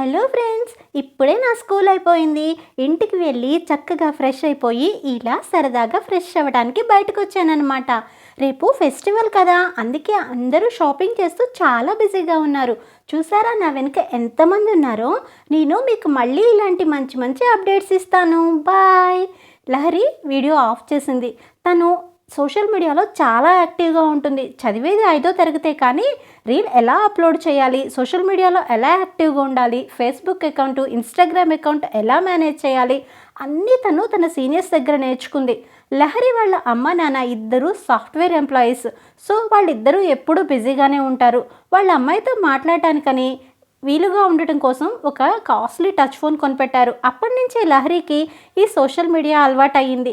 Hello friends ఇప్పుడే నా school అయిపోయింది. ఇంటికి వెళ్ళి చక్కగా ఫ్రెష్ అయిపోయి ఇలా సరదాగా ఫ్రెష్ అవ్వడానికి బయటకు వచ్చానన్నమాట రేపు ఫెస్టివల్ కదా అందుకే అందరూ షాపింగ్ చేస్తూ చాలా బిజీగా ఉన్నారు. చూసారా నా వెనుక ఎంతమంది ఉన్నారో? నేను మీకు మళ్ళీ ఇలాంటి మంచి మంచి అప్డేట్స్ ఇస్తాను. బాయ్! లహరి వీడియో ఆఫ్ చేసింది. తను సోషల్ మీడియాలో చాలా యాక్టివ్గా ఉంటుంది. చదివేది ఐదో తరగతే కానీ రీల్ ఎలా అప్లోడ్ చేయాలి? సోషల్ మీడియాలో ఎలా యాక్టివ్గా ఉండాలి? ఫేస్బుక్ అకౌంట్ ఇన్స్టాగ్రామ్ అకౌంట్ ఎలా మేనేజ్ చేయాలి? అన్నీ తను తన సీనియర్స్ దగ్గర నేర్చుకుంది. లహరి వాళ్ళ అమ్మ నాన్న ఇద్దరు సాఫ్ట్వేర్ ఎంప్లాయీస్. సో వాళ్ళిద్దరూ ఎప్పుడూ బిజీగానే ఉంటారు. వాళ్ళ అమ్మాయితో మాట్లాడటానికని వీలుగా ఉండటం కోసం ఒక కాస్ట్లీ టచ్ ఫోన్ కొనిపెట్టారు. అప్పటి నుంచే లహరికి ఈ సోషల్ మీడియా అలవాటు అయ్యింది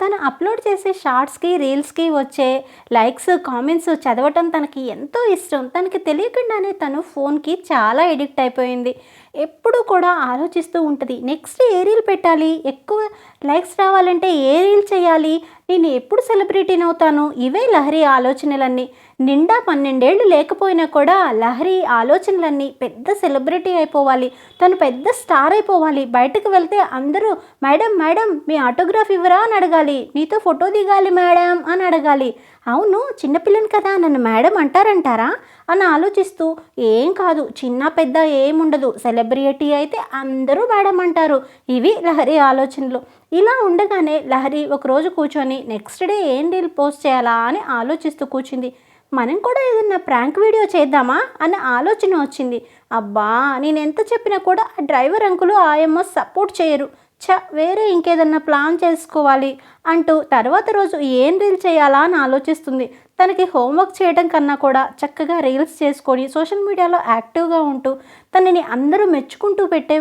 తను అప్లోడ్ చేసే షార్ట్స్కి రీల్స్కి వచ్చే లైక్స్ కామెంట్స్ చదవటం తనకి ఎంతో ఇష్టం. తనకి తెలియకుండానే తను ఫోన్కి చాలా ఎడిక్ట్ అయిపోయింది. ఎప్పుడూ కూడా ఆలోచిస్తూ ఉంటుంది. నెక్స్ట్ ఏ రీల్ పెట్టాలి? ఎక్కువ లైక్స్ రావాలంటే ఏ రీల్ చేయాలి? నేను ఎప్పుడు సెలబ్రిటీని అవుతాను ఇవే లహరి ఆలోచనలన్నీ. నిండా పన్నెండేళ్ళు లేకపోయినా కూడా లహరి ఆలోచనలన్నీ పెద్ద సెలబ్రిటీ అయిపోవాలి. తను పెద్ద స్టార్ అయిపోవాలి. బయటకు వెళ్తే అందరూ మేడం మేడం మీ ఆటోగ్రాఫ్ ఇవ్వరా? అని అడగాలి. నీతో ఫోటో దిగాలి మేడం అని అడగాలి. అవును చిన్నపిల్లని కదా నన్ను మేడం అంటారంటారా? అని ఆలోచిస్తూ ఏం కాదు చిన్న పెద్ద ఏముండదు సెలబ్రిటీ అయితే అందరూ మేడం అంటారు ఇవి లహరి ఆలోచనలు. ఇలా ఉండగానే లహరి ఒకరోజు కూర్చొని నెక్స్ట్ డే ఏం రీల్ పోస్ట్ చేయాలా? అని ఆలోచిస్తూ కూర్చుంది. మనం కూడా ఏదన్నా ప్రాంక్ వీడియో చేద్దామా? అన్న ఆలోచన వచ్చింది. అబ్బా నేను ఎంత చెప్పినా కూడా ఆ డ్రైవర్ అంకులు ఆయమ్మ సపోర్ట్ చేయరు. చ వేరే ఇంకేదన్నా ప్లాన్ చేసుకోవాలి. అంటూ తర్వాత రోజు ఏం రీల్ చేయాలా అని ఆలోచిస్తుంది. తనకి హోంవర్క్ చేయడం కన్నా కూడా చక్కగా రీల్స్ చేసుకొని సోషల్ మీడియాలో యాక్టివ్గా ఉంటూ తనని అందరూ మెచ్చుకుంటూ పెట్టే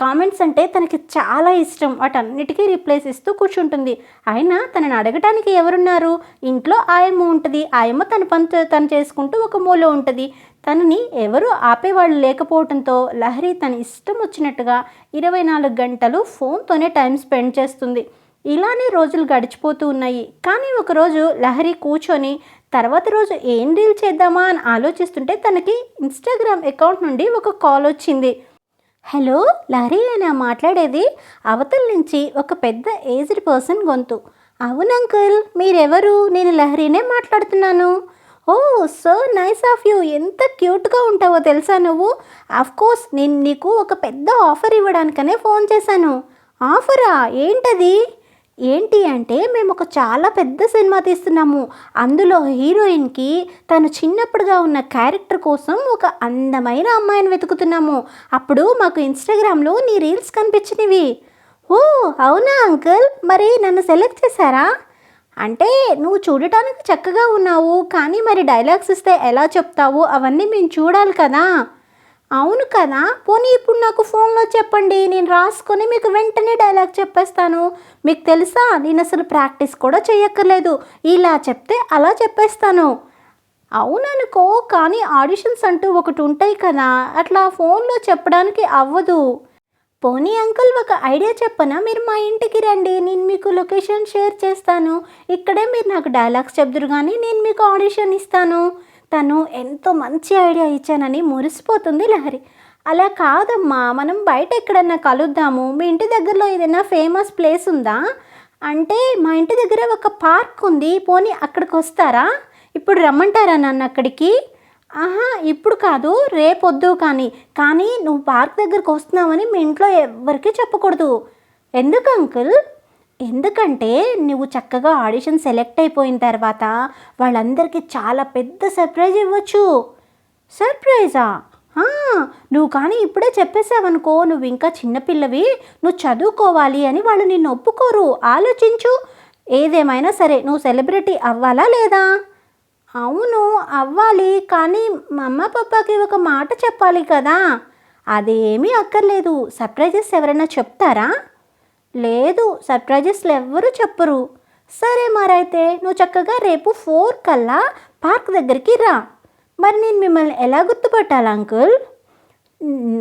కామెంట్స్ అంటే తనకి చాలా ఇష్టం. వాటన్నిటికీ రిప్లైస్ ఇస్తూ కూర్చుంటుంది. అయినా తనని అడగటానికి ఎవరున్నారు? ఇంట్లో ఆయమ్మ ఉంటుంది. ఆయమ్మ తన పని తను చేసుకుంటూ ఒక మూల ఉంటుంది. తనని ఎవరు ఆపేవాళ్ళు లేకపోవడంతో లహరి తన ఇష్టం వచ్చినట్టుగా ఇరవై నాలుగు గంటలు ఫోన్తోనే టైం స్పెండ్ చేస్తుంది. ఇలానే రోజులు గడిచిపోతూ ఉన్నాయి. కానీ ఒకరోజు లహరి కూర్చొని తర్వాత రోజు ఏం డీల్ చేద్దామా అని ఆలోచిస్తుంటే తనకి ఇన్స్టాగ్రామ్ అకౌంట్ నుండి ఒక కాల్ వచ్చింది. హలో లహరి అయినా మాట్లాడేది అవతల నుంచి ఒక పెద్ద ఏజ్డ్ పర్సన్ గొంతు. అవును అంకుల్ మీరెవరు? నేను లహరినే మాట్లాడుతున్నాను. Oh so nice of you. ఎంత క్యూట్గా ఉంటావో తెలుసా నువ్వు? కోర్స్ నేను నీకు ఒక పెద్ద ఆఫర్ ఇవ్వడానికనే ఫోన్ చేశాను. ఆఫరా? ఏంటది? ఏంటి అంటే మేము ఒక చాలా పెద్ద సినిమా తీస్తున్నాము. అందులో హీరోయిన్కి తను చిన్నప్పుడుగా ఉన్న క్యారెక్టర్ కోసం ఒక అందమైన అమ్మాయిని వెతుకుతున్నాము. అప్పుడు మాకు ఇన్స్టాగ్రామ్లో నీ రీల్స్ కనిపించినవి. ఓ అవునా అంకుల్? మరి నన్ను సెలెక్ట్ చేశారా? అంటే నువ్వు చూడటానికి చక్కగా ఉన్నావు కానీ మరి డైలాగ్స్ ఇస్తే ఎలా చెప్తావు? అవన్నీ మేము చూడాలి కదా. అవును కదా? పోనీ ఇప్పుడు నాకు ఫోన్లో చెప్పండి. నేను రాసుకొని మీకు వెంటనే డైలాగ్ చెప్పేస్తాను. మీకు తెలుసా? నేను అసలు ప్రాక్టీస్ కూడా చేయక్కర్లేదు. ఇలా చెప్తే అలా చెప్పేస్తాను. అవుననుకో కానీ ఆడిషన్స్ అంటూ ఒకటి ఉంటాయి కదా. అట్లా ఫోన్లో చెప్పడానికి అవ్వదు. పోనీ అంకుల్ ఒక ఐడియా చెప్పనా? మీరు మా ఇంటికి రండి. నేను మీకు లొకేషన్ షేర్ చేస్తాను. ఇక్కడే మీరు నాకు డైలాగ్స్ చెప్దురు కానీ నేను మీకు ఆడిషన్ ఇస్తాను. తను ఎంతో మంచి ఐడియా ఇచ్చానని మురిసిపోతుంది లహరి. అలా కాదమ్మా మనం బయట ఎక్కడన్నా కలుద్దాము మీ ఇంటి దగ్గరలో ఏదైనా ఫేమస్ ప్లేస్ ఉందా? అంటే మా ఇంటి దగ్గర ఒక పార్క్ ఉంది పోనీ అక్కడికి వస్తారా? ఇప్పుడు రమ్మంటారా నన్ను అక్కడికి? ఆహా ఇప్పుడు కాదు రేపొద్దు కానీ. కానీ నువ్వు పార్క్ దగ్గరకు వస్తున్నావని మీ ఇంట్లో ఎవరికీ చెప్పకూడదు. ఎందుకు అంకుల్? ఎందుకంటే నువ్వు చక్కగా ఆడిషన్ సెలెక్ట్ అయిపోయిన తర్వాత వాళ్ళందరికీ చాలా పెద్ద సర్ప్రైజ్ ఇవ్వచ్చు. సర్ప్రైజా? నువ్వు కానీ ఇప్పుడే చెప్పేసావనుకో నువ్వు ఇంకా చిన్నపిల్లవి నువ్వు చదువుకోవాలి అని వాళ్ళు నిన్ను ఒప్పుకోరు. ఆలోచించు. ఏదేమైనా సరే నువ్వు సెలబ్రిటీ అవ్వాలా లేదా? అవును అవ్వాలి కానీ మా అమ్మ పప్పాకి ఒక మాట చెప్పాలి కదా. అదేమీ అక్కర్లేదు. సర్ప్రైజెస్ ఎవరైనా చెప్తారా? లేదు సర్ప్రైజెస్లు ఎవ్వరూ చెప్పరు. సరే మరైతే నువ్వు చక్కగా రేపు ఫోర్ కల్లా పార్క్ దగ్గరికి రా. మరి నేను మిమ్మల్ని ఎలా గుర్తుపట్టాలి అంకుల్?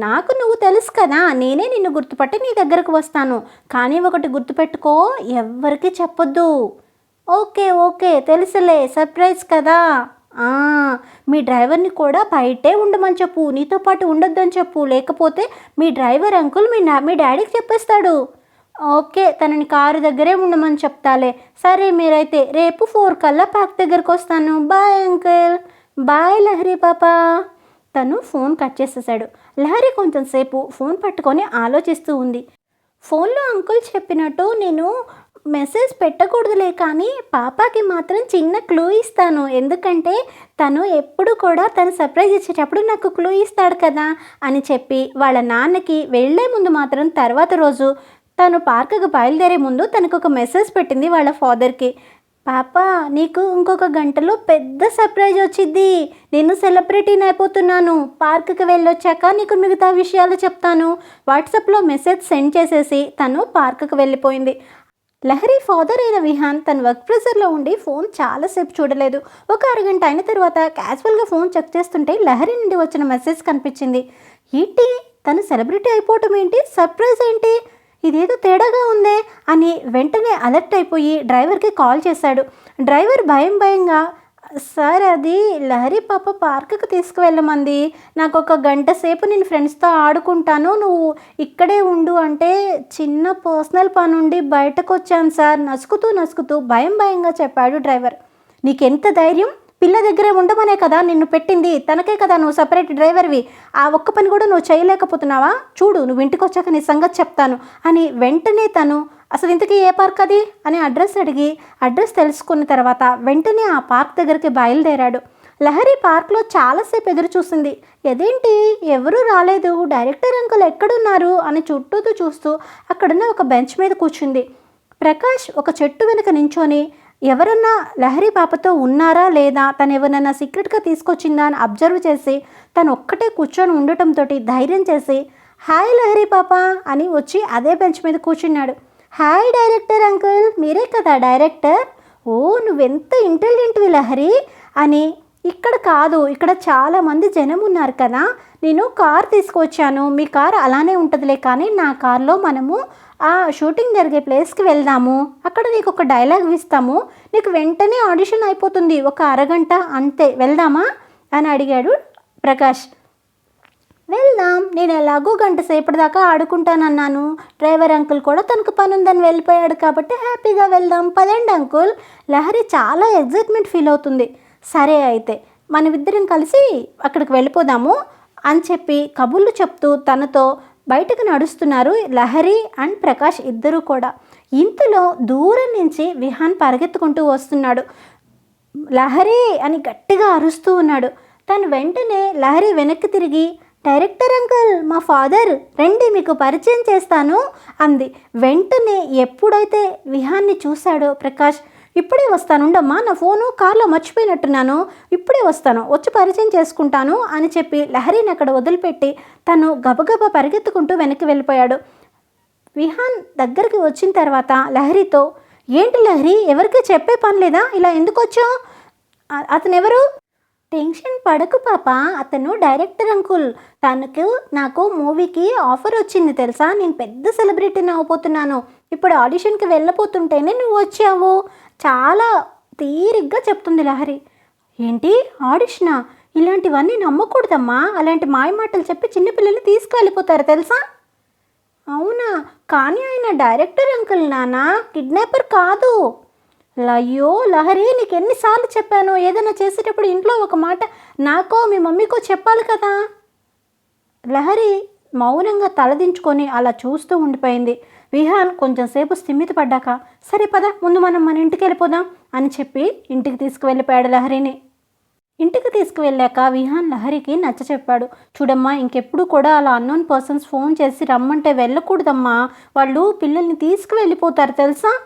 నాకు నువ్వు తెలుసు కదా నేనే నిన్ను గుర్తుపట్టి నీ దగ్గరకు వస్తాను. కానీ ఒకటి గుర్తుపెట్టుకో ఎవ్వరికి చెప్పొద్దు. ఓకే ఓకే తెలుసులే సర్ప్రైజ్ కదా. మీ డ్రైవర్ని కూడా బయటే ఉండమని చెప్పు. నీతో పాటు ఉండొద్దని చెప్పు. లేకపోతే మీ డ్రైవర్ అంకుల్ మీ నా మీ డాడీకి చెప్పేస్తాడు. ఓకే తనని కారు దగ్గరే ఉండమని చెప్తాలే. సరే మీరైతే రేపు ఫోర్ కల్లా పార్క్ దగ్గరకు వస్తాను. Bye uncle. బాయ్ లహరి పాపా. తను ఫోన్ కట్ చేసేసాడు. లహరి కొంచెం సేపు ఫోన్ పట్టుకొని ఆలోచిస్తూ ఉంది. ఫోన్లో అంకుల్ చెప్పినట్టు నేను మెసేజ్ పెట్టకూడదులే కానీ పాపాకి మాత్రం చిన్న క్లూ ఇస్తాను. ఎందుకంటే తను ఎప్పుడు కూడా తను సర్ప్రైజ్ ఇచ్చేటప్పుడు నాకు క్లూ ఇస్తాడు కదా అని చెప్పి వాళ్ళ నాన్నకి వెళ్ళే ముందు మాత్రం తర్వాత రోజు తను పార్కుకు బయలుదేరే ముందు తనకు ఒక మెసేజ్ పెట్టింది వాళ్ళ ఫాదర్కి. పాప నీకు ఇంకొక గంటలో పెద్ద సర్ప్రైజ్ వచ్చింది నేను సెలబ్రిటీని అయిపోతున్నాను. పార్కుకి వెళ్ళొచ్చాక నీకు మిగతా విషయాలు చెప్తాను. వాట్సాప్లో మెసేజ్ సెండ్ చేసేసి తను పార్కుకి వెళ్ళిపోయింది. లహరి ఫాదర్ అయిన విహాన్ తన వర్క్ ప్రెషర్లో ఉండి ఫోన్ చాలాసేపు చూడలేదు. ఒక అరగంట అయిన తర్వాత క్యాజువల్గా ఫోన్ చెక్ చేస్తుంటే లహరి నుండి వచ్చిన మెసేజ్ కనిపించింది. ఏంటి? తను సెలబ్రిటీ అయిపోవటం ఏంటి? సర్ప్రైజ్ ఏంటి? ఇదేదో తేడాగా ఉందే అని వెంటనే అలర్ట్ అయిపోయి డ్రైవర్కి కాల్ చేశాడు. డ్రైవర్ భయం భయంగా సార్ అది లహరి పాప పార్కుకి తీసుకువెళ్ళమంది. నాకు ఒక గంట సేపు నేను ఫ్రెండ్స్తో ఆడుకుంటాను. నువ్వు ఇక్కడే ఉండు అంటే చిన్న పర్సనల్ పని ఉండి బయటకు వచ్చాను సార్. నసుకుతూ నసుకుతూ భయం భయంగా చెప్పాడు డ్రైవర్. నీకెంత ధైర్యం? పిల్ల దగ్గరే ఉండమనే కదా నిన్ను పెట్టింది. తనకే కదా నువ్వు సపరేట్ డ్రైవర్వి ఆ ఒక్క పని కూడా నువ్వు చేయలేకపోతున్నావా? చూడు నువ్వు ఇంటికి వచ్చాక నీ సంగతి చెప్తాను అని వెంటనే తను అసలు ఇంతకీ ఏ పార్క్ అది? అని అడ్రస్ అడిగి అడ్రస్ తెలుసుకున్న తర్వాత వెంటనే ఆ పార్క్ దగ్గరికి బయలుదేరాడు. లహరి పార్క్లో చాలాసేపు ఎదురు చూసింది. ఎదేంటి? ఎవరూ రాలేదు. డైరెక్టర్ అంకుల్ ఎక్కడున్నారు? అని చుట్టూతూ చూస్తూ అక్కడున్న ఒక బెంచ్ మీద కూర్చుంది. ప్రకాష్ ఒక చెట్టు వెనుక నించొని ఎవరన్నా లహరి పాపతో ఉన్నారా లేదా? తను ఎవరన్నా సీక్రెట్గా తీసుకొచ్చిందా అని అబ్జర్వ్ చేసి తను ఒక్కటే కూర్చొని ఉండటంతో ధైర్యం చేసి హాయ్ లహరి పాప అని వచ్చి అదే బెంచ్ మీద కూర్చున్నాడు. హాయ్ డైరెక్టర్ అంకుల్ మీరే కదా డైరెక్టర్ ఓ నువ్వెంత ఇంటెలిజెంట్వి లహరి అని ఇక్కడ కాదు ఇక్కడ చాలామంది జనం ఉన్నారు కదా. నేను కార్ తీసుకొచ్చాను. మీ కార్ అలానే ఉంటుందిలే కానీ నా కార్లో మనము ఆ షూటింగ్ జరిగే ప్లేస్కి వెళ్దాము. అక్కడ నీకు ఒక డైలాగ్ ఇస్తాము. నీకు వెంటనే ఆడిషన్ అయిపోతుంది. ఒక అరగంట అంతే. వెళ్దామా? అని అడిగాడు ప్రకాష్. వెళ్దాం. నేను ఎలాగో గంట సేపటిదాకా ఆడుకుంటానన్నాను. డ్రైవర్ అంకుల్ కూడా తనకు పని ఉందని వెళ్ళిపోయాడు కాబట్టి హ్యాపీగా వెళ్దాం. పదండి అంకుల్. లహరి చాలా ఎగ్జైట్మెంట్ ఫీల్ అవుతుంది. సరే అయితే మనమిద్దరం కలిసి అక్కడికి వెళ్ళిపోదాము అని చెప్పి కబుర్లు చెప్తూ తనతో బయటకు నడుస్తున్నారు లహరి అండ్ ప్రకాష్ ఇద్దరూ కూడా. ఇంతలో దూరం నుంచి విహాన్ పరిగెత్తుకుంటూ వస్తున్నాడు. లహరి అని గట్టిగా అరుస్తూ ఉన్నాడు. తను వెంటనే లహరి వెనక్కి తిరిగి డైరెక్టర్ అంకుల్ మా ఫాదర్ రండి మీకు పరిచయం చేస్తాను అంది. వెంటనే ఎప్పుడైతే విహాన్ని చూశాడో ప్రకాష్ ఇప్పుడే వస్తాను ఉండమ్మా నా ఫోను కార్లో మర్చిపోయినట్టున్నాను ఇప్పుడే వస్తాను వచ్చి పరిచయం చేసుకుంటాను అని చెప్పి లహరిని అక్కడ వదిలిపెట్టి తను గబగబా పరిగెత్తుకుంటూ వెనక్కి వెళ్ళిపోయాడు. విహాన్ దగ్గరికి వచ్చిన తర్వాత లహరితో ఏంటి లహరి ఎవరికి చెప్పే పని లేదా? ఇలా ఎందుకు వచ్చావు? అతను ఎవరు టెన్షన్ పడకు పాప అతను డైరెక్టర్ అంకుల్. తనకు నాకు మూవీకి ఆఫర్ వచ్చింది తెలుసా? నేను పెద్ద సెలబ్రిటీని అవబోతున్నాను. ఇప్పుడు ఆడిషన్కి వెళ్ళబోతుంటేనే నువ్వు వచ్చావు. చాలా తీరిగ్గా చెప్తుంది లహరి. ఏంటి? ఆడిషనా? ఇలాంటివన్నీ నమ్మకూడదమ్మా. అలాంటి మాయ మాటలు చెప్పి చిన్నపిల్లల్ని తీసుకెళ్ళిపోతారు తెలుసా? అవునా? కానీ ఆయన డైరెక్టర్ అంకుల్ నానా. కిడ్నాపర్ కాదు. అయ్యో లహరి నీకు ఎన్నిసార్లు చెప్పాను? ఏదైనా చేసేటప్పుడు ఇంట్లో ఒక మాట నాకో మీ మమ్మీకో చెప్పాలి కదా? లహరి మౌనంగా తలదించుకొని అలా చూస్తూ ఉండిపోయింది. విహాన్ కొంచెం సేపు సరే పద ముందు మనం మన ఇంటికి వెళ్ళిపోదాం అని చెప్పి ఇంటికి తీసుకువెళ్ళిపోయాడు లహరిని. ఇంటికి తీసుకువెళ్ళాక విహాన్ లహరికి నచ్చ చెప్పాడు. చూడమ్మా ఇంకెప్పుడు కూడా అలా అన్నోన్ పర్సన్స్ ఫోన్ చేసి రమ్మంటే వెళ్ళకూడదమ్మా. వాళ్ళు పిల్లల్ని తీసుకువెళ్ళిపోతారు తెలుసా?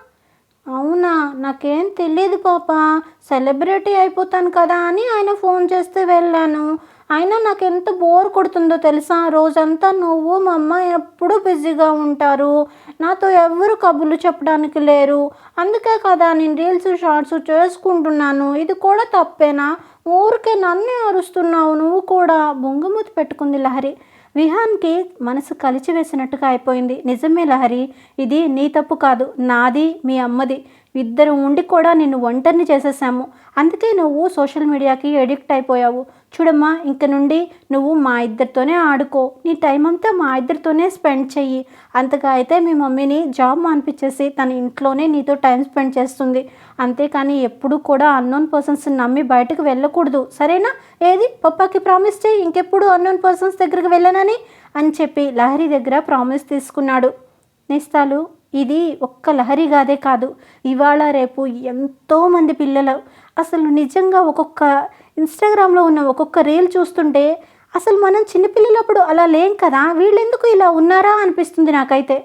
అవునా? నాకేం తెలియదు పాప. సెలబ్రిటీ అయిపోతాను కదా అని ఆయన ఫోన్ చేస్తే వెళ్ళాను. అయినా నాకు ఎంత బోర్ కొడుతుందో తెలుసా? రోజంతా నువ్వు మా అమ్మ ఎప్పుడూ బిజీగా ఉంటారు. నాతో ఎవరు కబుర్లు చెప్పడానికి లేరు. అందుకే కదా నేను రీల్స్ షార్ట్స్ చేసుకుంటున్నాను. ఇది కూడా తప్పేనా? ఊరికే నన్నే అరుస్తున్నావు నువ్వు కూడా? బొంగుమూతి పెట్టుకుంది లహరి. విహాన్కి మనసు కలిచివేసినట్టుగా అయిపోయింది. నిజమే లహరి ఇది నీ తప్పు కాదు. నాది మీ అమ్మది. ఇద్దరు ఉండి కూడా నిన్ను ఒంటరిని చేసేసాము అందుకే నువ్వు సోషల్ మీడియాకి ఎడిక్ట్ అయిపోయావు. చూడమ్మా ఇంక నుండి నువ్వు మా ఇద్దరితోనే ఆడుకో. నీ టైం అంతా మా ఇద్దరితోనే స్పెండ్ చెయ్యి. అంతగా అయితే మీ మమ్మీని జాబ్ మానిపించేసి తన ఇంట్లోనే నీతో టైం స్పెండ్ చేస్తుంది. అంతేకాని ఎప్పుడు కూడా అన్నోన్ పర్సన్స్ నమ్మి బయటకు వెళ్ళకూడదు. సరేనా? ఏది? పప్పాకి ప్రామిస్ చేయి ఇంకెప్పుడు అన్నోన్ పర్సన్స్ దగ్గరికి వెళ్ళనని? అని చెప్పి లహరి దగ్గర ప్రామిస్ తీసుకున్నాడు. నేస్తాలు ఇది ఒక్క లహరి గాదే కాదు. ఇవాళ రేపు ఎంతోమంది పిల్లలు అసలు నిజంగా ఒక్కొక్క ఇన్స్టాగ్రామ్లో ఉన్న ఒక్కొక్క రీల్ చూస్తుంటే అసలు మనం చిన్నపిల్లలప్పుడు అలా లేం కదా? వీళ్ళెందుకు ఇలా ఉన్నారా అనిపిస్తుంది నాకైతే.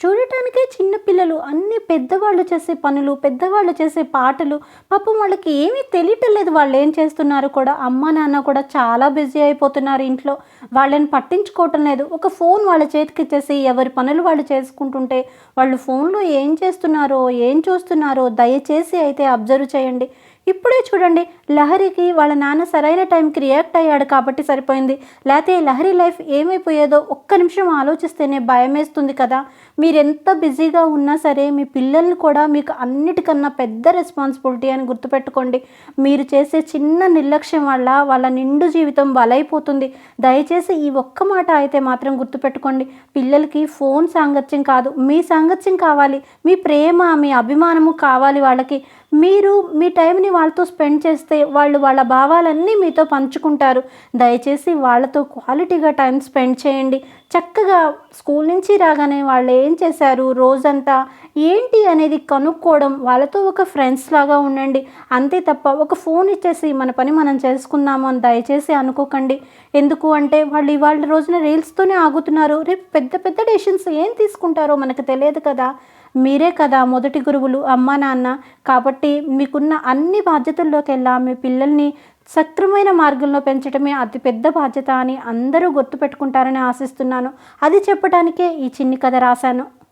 చూడటానికే చిన్నపిల్లలు అన్ని పెద్దవాళ్ళు చేసే పనులు పెద్దవాళ్ళు చేసే పాటలు పాపం వాళ్ళకి ఏమీ తెలియటం లేదు. వాళ్ళు ఏం చేస్తున్నారు కూడా? అమ్మ నాన్న కూడా చాలా బిజీ అయిపోతున్నారు ఇంట్లో. వాళ్ళని పట్టించుకోవటం లేదు. ఒక ఫోన్ వాళ్ళ చేతికి ఇచ్చేసి ఎవరి పనులు వాళ్ళు చేసుకుంటుంటే వాళ్ళు ఫోన్లో ఏం చేస్తున్నారో ఏం చూస్తున్నారో దయచేసి అయితే అబ్జర్వ్ చేయండి. ఇప్పుడే చూడండి లహరికి వాళ్ళ నాన్న సరైన టైంకి రియాక్ట్ అయ్యాడు కాబట్టి సరిపోయింది. లేకపోతే లహరి లైఫ్ ఏమైపోయేదో ఒక్క నిమిషం ఆలోచిస్తేనే భయమేస్తుంది కదా. మీరెంత బిజీగా ఉన్నా సరే మీ పిల్లల్ని కూడా మీకు అన్నిటికన్నా పెద్ద రెస్పాన్సిబిలిటీ అని గుర్తుపెట్టుకోండి. మీరు చేసే చిన్న నిర్లక్ష్యం వల్ల వాళ్ళ నిండు జీవితం బలైపోతుంది. దయచేసి ఈ ఒక్క మాట అయితే మాత్రం గుర్తుపెట్టుకోండి. పిల్లలకి ఫోన్ సాంగత్యం కాదు. మీ సాంగత్యం కావాలి. మీ ప్రేమ మీ అభిమానము కావాలి వాళ్ళకి. మీరు మీ టైంని వాళ్ళతో స్పెండ్ చేస్తే వాళ్ళు వాళ్ళ భావాలన్నీ మీతో పంచుకుంటారు. దయచేసి వాళ్ళతో క్వాలిటీగా టైం స్పెండ్ చేయండి. చక్కగా స్కూల్ నుంచి రాగానే వాళ్ళు ఏం చేశారు? రోజంతా ఏంటి అనేది కనుక్కోవడం వాళ్ళతో ఒక ఫ్రెండ్స్ లాగా ఉండండి. అంతే తప్ప ఒక ఫోన్ ఇచ్చేసి మన పని మనం చేసుకుందాము అని దయచేసి అనుకోకండి. ఎందుకు అంటే వాళ్ళు ఇవాళ రోజున రీల్స్తోనే ఆగుతున్నారు. రేపు పెద్ద పెద్ద డెసిషన్స్ ఏం తీసుకుంటారో మనకు తెలియదు కదా. మీరే కదా మొదటి గురువులు అమ్మ నాన్న. కాబట్టి మీకున్న అన్ని బాధ్యతల్లోకెల్లా మీ పిల్లల్ని సక్రమైన మార్గంలో పెంచడమే అతిపెద్ద బాధ్యత అని అందరూ గుర్తుపెట్టుకుంటారని ఆశిస్తున్నాను. అది చెప్పడానికే ఈ చిన్ని కథ రాశాను.